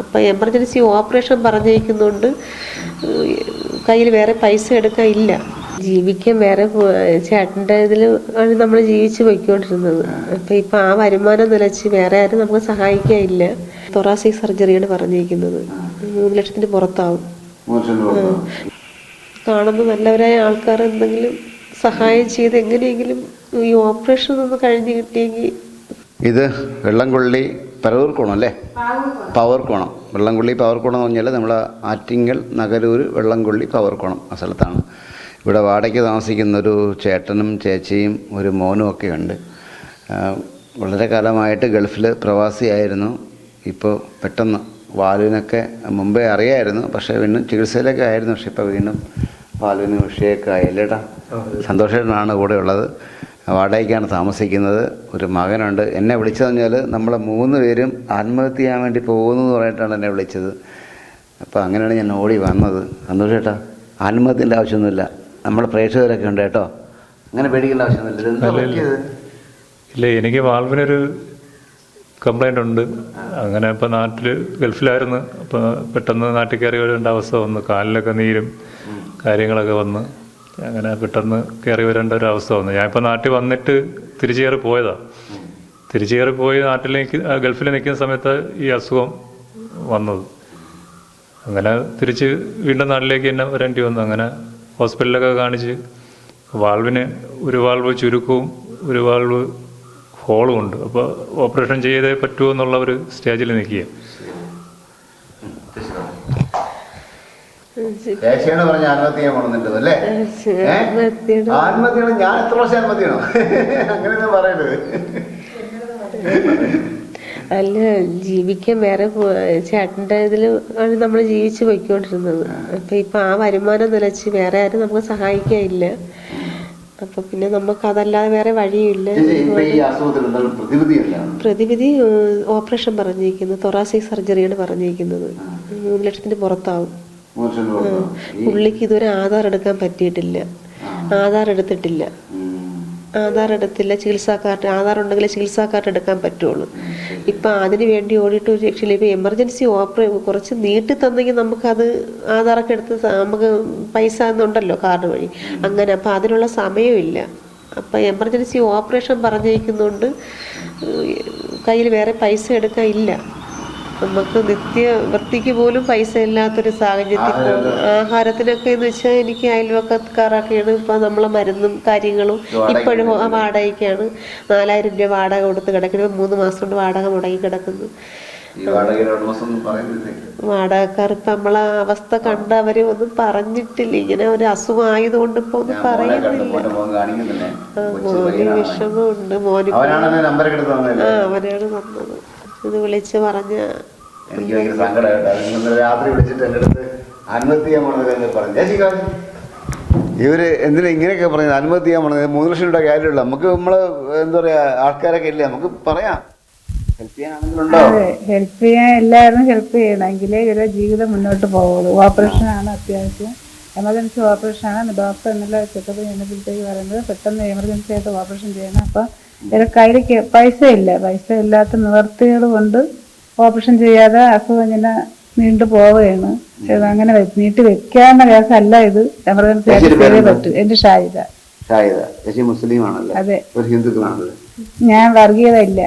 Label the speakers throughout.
Speaker 1: അപ്പം emergency operation പറഞ്ഞിരിക്കുന്നുണ്ട് കയ്യിൽ വേറെ പൈസ എടുക്കാൻ ഇല്ല. ജീവിക്കാൻ വേറെ ചേട്ടന്റെ ഇതിൽ ആണ് നമ്മൾ ജീവിച്ച് പോയിക്കൊണ്ടിരുന്നത്. അപ്പം ഇപ്പം ആ വരുമാനം നിലച്ച് വേറെ ആരും നമുക്ക് സഹായിക്കാനില്ല. തൊറാസിക് സർജറിയാണ് പറഞ്ഞിരിക്കുന്നത്. മൂന്ന് ലക്ഷത്തിന് പുറത്താവും. കാണുന്ന നല്ലവരായ ആൾക്കാർ എന്തെങ്കിലും സഹായം ചെയ്ത് എങ്ങനെയെങ്കിലും ഈ ഓപ്പറേഷൻ ഒന്ന് കഴിഞ്ഞ് കിട്ടിയെങ്കിൽ
Speaker 2: ഇത് വെള്ളംകൊള്ളി പരവൂർക്കോണം അല്ലേ? പവർ കോണം വെള്ളംകൊള്ളി പവർ കോണം എന്ന് പറഞ്ഞാൽ നമ്മൾ ആറ്റിങ്ങൽ നഗരൂർ വെള്ളംകൊള്ളി പവർ കോണം ആ സ്ഥലത്താണ്. ഇവിടെ വാടകയ്ക്ക് താമസിക്കുന്ന ഒരു ചേട്ടനും ചേച്ചിയും ഒരു മോനും ഒക്കെ ഉണ്ട്. വളരെ കാലമായിട്ട് ഗൾഫിൽ പ്രവാസിയായിരുന്നു. ഇപ്പോൾ പെട്ടെന്ന് വാലുവിനൊക്കെ മുമ്പേ അറിയായിരുന്നു. പക്ഷേ വീണ്ടും ചികിത്സയിലൊക്കെ ആയിരുന്നു. പക്ഷേ ഇപ്പോൾ വീണ്ടും വാലുവിന് വിഷയമൊക്കെ ആയില്ലേട്ടാ. സന്തോഷേട്ടനാണ് കൂടെ ഉള്ളത്. വാടകയ്ക്കാണ് താമസിക്കുന്നത്. ഒരു മകനുണ്ട്. എന്നെ വിളിച്ചതെന്ന് പറഞ്ഞാൽ നമ്മളെ മൂന്ന് പേരും ആത്മഹത്യ ചെയ്യാൻ വേണ്ടി പോകുന്നു എന്ന് പറഞ്ഞിട്ടാണ് എന്നെ വിളിച്ചത്. അപ്പോൾ അങ്ങനെയാണ് ഞാൻ ഓടി വന്നത്. സന്തോഷേട്ടാ ആത്മഹത്യന്റെ ആവശ്യമൊന്നുമില്ല. നമ്മുടെ പ്രേക്ഷകരൊക്കെ ഉണ്ട് കേട്ടോ. അങ്ങനെ പേടിക്കേണ്ട ആവശ്യമൊന്നുമില്ല.
Speaker 3: ഇല്ല എനിക്ക് വാൾവിനൊരു കംപ്ലൈന്റ് ഉണ്ട്. അങ്ങനെ ഇപ്പോൾ നാട്ടിൽ ഗൾഫിലായിരുന്നു. അപ്പോൾ പെട്ടെന്ന് നാട്ടിൽ കയറി വരേണ്ട അവസ്ഥ വന്നു. കാലിലൊക്കെ നീരും കാര്യങ്ങളൊക്കെ വന്ന്. അങ്ങനെ പെട്ടെന്ന് കയറി വരേണ്ട ഒരു അവസ്ഥ വന്നു. ഞാനിപ്പോൾ നാട്ടിൽ വന്നിട്ട് തിരിച്ചു കയറി പോയതാണ് തിരിച്ചു കയറി പോയി നാട്ടിലേക്ക് ഗൾഫിൽ നിൽക്കുന്ന സമയത്ത് ഈ അസുഖം വന്നത്. അങ്ങനെ തിരിച്ച് വീണ്ടും നാട്ടിലേക്ക് തന്നെ വരേണ്ടി വന്നു. അങ്ങനെ ഹോസ്പിറ്റലിലൊക്കെ കാണിച്ച് വാൾവിന് ഒരു വാൾവ് ചുരുക്കവും ഒരു വാൾവ് ഹോളും ഉണ്ട്. അപ്പോൾ ഓപ്പറേഷൻ ചെയ്തേ പറ്റുമോ എന്നുള്ള ഒരു സ്റ്റേജിൽ നിൽക്കുക
Speaker 2: ചേച്ചിയാണ് പറഞ്ഞ ആത്മഹത്യ പോണെന്നുണ്ടത് അല്ലേ? ആത്മഹത്യയാണ്? ഞാൻ എത്ര പ്രാവശ്യം ആത്മഹത്യയാണോ? അങ്ങനെയൊന്നും പറയരുത്
Speaker 1: അല്ല ജീവിക്കാൻ വേറെ ചേട്ടന്റെ ഇതിൽ ആണ് നമ്മൾ ജീവിച്ച് പോയിക്കൊണ്ടിരുന്നത്. അപ്പൊ ഇപ്പൊ ആ വരുമാനം നിലച്ച് വേറെ ആരും നമുക്ക് സഹായിക്കാനില്ല. അപ്പൊ പിന്നെ നമുക്ക് അതല്ലാതെ വേറെ വഴിയില്ല.
Speaker 2: പ്രതിവിധി
Speaker 1: ഓപ്പറേഷൻ പറഞ്ഞിരിക്കുന്നത് തൊറാസിക് സർജറിയാണ് പറഞ്ഞിരിക്കുന്നത്. മൂന്ന് ലക്ഷത്തിന് പുറത്താവും. പുള്ളിക്ക് ഇതുവരെ ആധാർ എടുക്കാൻ പറ്റിയിട്ടില്ല. ആധാർ എടുത്തിട്ടില്ല. ആധാർ എടുത്തില്ല. ചികിത്സാ കാർഡ് ആധാർ ഉണ്ടെങ്കിൽ ചികിത്സാ കാർഡ് എടുക്കാൻ പറ്റുള്ളൂ. ഇപ്പം അതിന് വേണ്ടി ഓടിയിട്ട് ഒരു ഇപ്പൊ ഇപ്പം എമർജൻസി ഓപ്പറേ കുറച്ച് നീട്ടി തന്നെങ്കിൽ നമുക്കത് ആധാറൊക്കെ എടുത്ത് നമുക്ക് പൈസ എന്നുണ്ടല്ലോ കാർഡ് വഴി. അങ്ങനെ അപ്പം അതിനുള്ള സമയമില്ല അപ്പം എമർജൻസി ഓപ്പറേഷൻ പറഞ്ഞിരിക്കുന്നോണ്ട് കയ്യിൽ വേറെ പൈസ എടുക്കാൻ ഇല്ല. നമുക്ക് നിത്യ വൃത്തിക്ക് പോലും പൈസ ഇല്ലാത്തൊരു സാഹചര്യത്തിൽ ആഹാരത്തിനൊക്കെ എന്ന് വെച്ചാൽ എനിക്ക് അയൽവക്കക്കാരൊക്കെയാണ് ഇപ്പം നമ്മളെ മരുന്നും കാര്യങ്ങളും ഇപ്പോഴും ആ വാടകയ്ക്കാണ്. നാലായിരം രൂപ വാടക കൊടുത്ത് കിടക്കുന്നത് മൂന്ന് മാസം കൊണ്ട് വാടക മുടങ്ങി കിടക്കുന്നു. വാടകക്കാർ ഇപ്പം നമ്മളെ അവസ്ഥ കണ്ട് അവർ ഒന്നും പറഞ്ഞിട്ടില്ല. ഇങ്ങനെ ഒരു അസുഖം ആയതുകൊണ്ട് ഇപ്പൊ ഒന്നും പറയുന്നില്ല.
Speaker 2: മോനെ.
Speaker 1: വിഷമമുണ്ട്. മോന് ആ അവനാണ് തന്നത്. ഇത് വിളിച്ച് പറഞ്ഞ
Speaker 2: എനിക്ക് ഭയങ്കര സങ്കടമായിട്ടാണ് രാത്രി വിളിച്ചിട്ട് എന്റെ അടുത്ത് ആത്മഹത്യ പോണത് പറഞ്ഞു. ചേച്ചി ഇവർ എന്തിനാ ഇങ്ങനെയൊക്കെ പറയുന്നത്? ആത്മഹത്യ ചെയ്യാൻ പോണത് മൂന്ന് ലക്ഷം രൂപ കാര്യമുള്ളൂ നമുക്ക് നമ്മൾ എന്താ പറയാ ആൾക്കാരൊക്കെ ഇല്ലേ? നമുക്ക് പറയാം. ഹെൽപ്പ്
Speaker 4: ചെയ്യാൻ എല്ലാവരും ഹെൽപ്പ് ചെയ്യണമെങ്കിലേ ഇവരുടെ ജീവിതം മുന്നോട്ട് പോകുള്ളൂ ഓപ്പറേഷൻ ആണ് അത്യാവശ്യം. എമർജൻസി ഓപ്പറേഷൻ ആണ്. ഡോക്ടർ ഇന്നലെ ചെക്കപ്പ് ചെയ്യുന്നപ്പോഴത്തേക്ക് പറയുന്നത് പെട്ടെന്ന് എമർജൻസി ആയിട്ട് ഓപ്പറേഷൻ ചെയ്യണം അപ്പം ഇവരെ കയ്യിൽ പൈസ ഇല്ല. പൈസ ഇല്ലാത്ത നിവർത്തികൾ കൊണ്ട് ഓപ്പറേഷൻ ചെയ്യാതെ അസുഖം ഇങ്ങനെ നീണ്ടു പോവുകയാണ്. അങ്ങനെ നീട്ടി വെക്കാവുന്ന കേസല്ല ഇത്. എമർജൻസി ആയിട്ട് പറ്റും. എന്റെ
Speaker 2: മുസ്ലിം ആണല്ലേ?
Speaker 4: അതെ.
Speaker 2: ഹിന്ദുക്കളാണല്ലേ?
Speaker 4: ഞാൻ വർഗീയത ഇല്ല.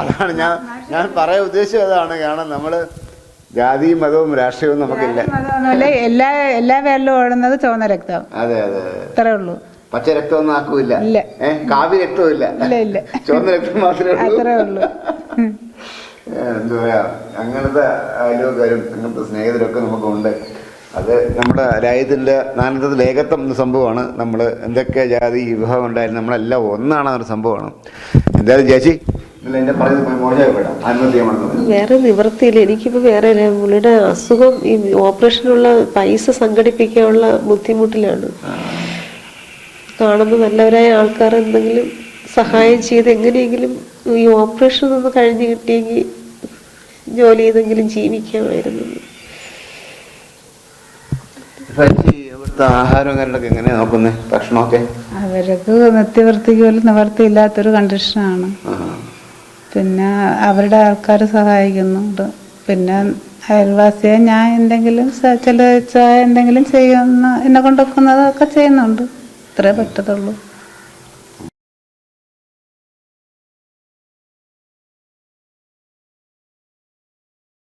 Speaker 2: അതാണ് ഞാൻ ഞാൻ പറയാൻ ഉദ്ദേശിച്ചത് അതാണ്. കാരണം നമ്മൾ ജാതിയും മതവും രാഷ്ട്രീയവും നമുക്കില്ല.
Speaker 4: എല്ലാ എല്ലാ പേരിലും ഓടുന്നത് ചുവന്ന രക്തം.
Speaker 2: അതെ അതെ അതെ.
Speaker 4: അത്രേ ഉള്ളൂ.
Speaker 2: പച്ച രക്തമൊന്നും ആക്കൂല
Speaker 4: ഇല്ല.
Speaker 2: ഏഹ് കാവ്യ രക്തവും ഇല്ല. ചുവന്ന രക്തം മാത്രമേ
Speaker 4: അത്രേ
Speaker 2: ഉള്ളൂ. എന്താ പറയാ അങ്ങനത്തെ അയൽവക്കാരും അങ്ങനത്തെ സ്നേഹിതരൊക്കെ നമുക്കുണ്ട്. അത് നമ്മുടെ രാജ്യത്തിന്റെ നാനത്വത്തിൽ ഏകത്വം എന്ന സംഭവമാണ്. നമ്മൾ എന്തൊക്കെ ജാതി വിഭാഗം ഉണ്ടായാലും നമ്മളെല്ലാം ഒന്നാണ് ഒരു സംഭവമാണ്. എന്തായാലും ചേച്ചി
Speaker 1: വേറെ നിവൃത്തിയില്ല. എനിക്കിപ്പോൾ വേറെ. പുള്ളിയുടെ അസുഖം ഈ ഓപ്പറേഷനുള്ള പൈസ സംഘടിപ്പിക്കാനുള്ള ബുദ്ധിമുട്ടിലാണ്. കാണുന്ന നല്ലവരായ ആൾക്കാർ എന്തെങ്കിലും സഹായം ചെയ്ത് എങ്ങനെയെങ്കിലും ഈ ഓപ്പറേഷൻ ഒന്ന് കഴിഞ്ഞ് കിട്ടിയെങ്കിൽ ജോലി ചെയ്തെങ്കിലും ജീവിക്കാമായിരുന്നു.
Speaker 4: അവർക്ക് നിത്യവൃത്തിക്ക് പോലും നിവർത്തിയില്ലാത്തൊരു കണ്ടീഷനാണ്. പിന്നെ അവരുടെ ആൾക്കാർ സഹായിക്കുന്നുണ്ട്. പിന്നെ അയൽവാസിയെ ഞാൻ എന്തെങ്കിലും ചില എന്തെങ്കിലും ചെയ്യുന്ന എന്നെ കൊണ്ടൊക്കുന്നതൊക്കെ ചെയ്യുന്നുണ്ട്. ഇത്രേ പറ്റത്തുള്ളൂ.